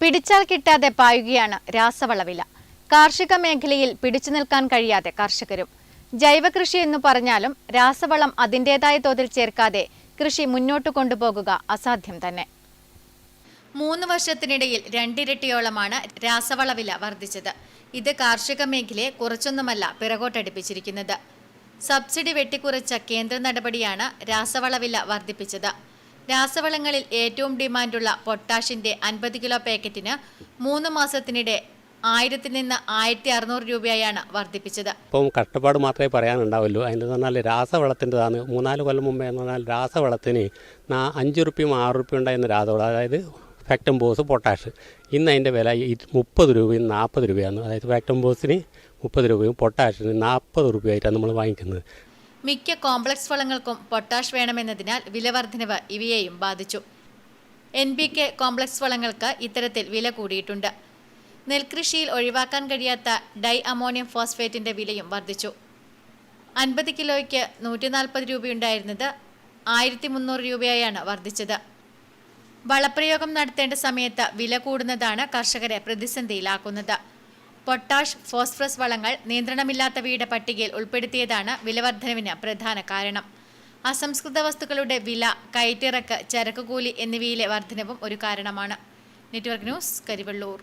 പിടിച്ചാൽ കിട്ടാതെ പായുകയാണ് രാസവളവില. കാർഷിക മേഖലയിൽ പിടിച്ചു നിൽക്കാൻ കഴിയാതെ കർഷകരും. ജൈവകൃഷി എന്ന് പറഞ്ഞാലും രാസവളം അതിന്റെതായ തോതിൽ ചേർക്കാതെ കൃഷി മുന്നോട്ട് കൊണ്ടുപോകുക അസാധ്യം തന്നെ. മൂന്ന് വർഷത്തിനിടയിൽ രണ്ടിരട്ടിയോളമാണ് രാസവളവില വർദ്ധിച്ചത്. ഇത് കാർഷിക മേഖലയെ കുറച്ചൊന്നുമല്ല പിറകോട്ടടിപ്പിച്ചിരിക്കുന്നത്. സബ്സിഡി വെട്ടിക്കുറച്ച കേന്ദ്ര നടപടിയാണ് രാസവളവില വർദ്ധിപ്പിച്ചത്. രാസവളങ്ങളിൽ ഏറ്റവും ഡിമാൻഡുള്ള പൊട്ടാഷിന്റെ അൻപത് കിലോ പാക്കറ്റിന് മൂന്ന് മാസത്തിനിടെ ആയിരത്തിൽ നിന്ന് ആയിരത്തി അറുന്നൂറ് രൂപയായാണ് വർദ്ധിപ്പിച്ചത്. ഇപ്പം കഷ്ടപ്പാട് മാത്രമേ പറയാനുണ്ടാവുള്ളൂ. അതിന്റെ പറഞ്ഞാൽ രാസവളത്തിന്റെതാണ്. മൂന്നാൽ കൊല്ലം മുമ്പേ എന്ന് പറഞ്ഞാൽ രാസവളത്തിന് അഞ്ച് റുപ്യയും ആറ് റുപ്യ ഉണ്ടായിരുന്ന രാസവളം. അതായത് ഫാക്ടം ബോസ് പൊട്ടാഷ്. ഇന്ന് അതിന്റെ വില മുപ്പത് രൂപയും നാൽപ്പത് രൂപയാണ്. അതായത് ഫാക്ടം ബോസിന് മുപ്പത് രൂപയും പൊട്ടാഷിന് നാൽപ്പത് രൂപയായിട്ടാണ് നമ്മൾ വാങ്ങിക്കുന്നത്. മിക്ക കോംപ്ലക്സ് വളങ്ങൾക്കും പൊട്ടാഷ് വേണമെന്നതിനാൽ വിലവർദ്ധനവ് ഇവയെയും ബാധിച്ചു. എൻ പി കെ കോംപ്ലക്സ് വളങ്ങൾക്ക് ഇത്തരത്തിൽ വില കൂടിയിട്ടുണ്ട്. നെൽകൃഷിയിൽ ഒഴിവാക്കാൻ കഴിയാത്ത ഡൈ അമോണിയം ഫോസ്ഫേറ്റിന്റെ വിലയും വർദ്ധിച്ചു അൻപത് കിലോയ്ക്ക് നൂറ്റി നാൽപ്പത് രൂപയുണ്ടായിരുന്നത് ആയിരത്തി മുന്നൂറ് രൂപയായാണ് വർദ്ധിച്ചത്. വളപ്രയോഗം നടത്തേണ്ട സമയത്ത് വില കൂടുന്നതാണ് കർഷകരെ പ്രതിസന്ധിയിലാക്കുന്നത്. പൊട്ടാഷ് ഫോസ്ഫറസ് വളങ്ങൾ നിയന്ത്രണമില്ലാത്തവയുടെ പട്ടികയിൽ ഉൾപ്പെടുത്തിയതാണ് വിലവർദ്ധനവിന് പ്രധാന കാരണം. അസംസ്കൃത വസ്തുക്കളുടെ വില കയറ്റിറക്ക് ചരക്കുകൂലി എന്നിവയിലെ വർധനവും ഒരു കാരണമാണ്. Network news Karivellur.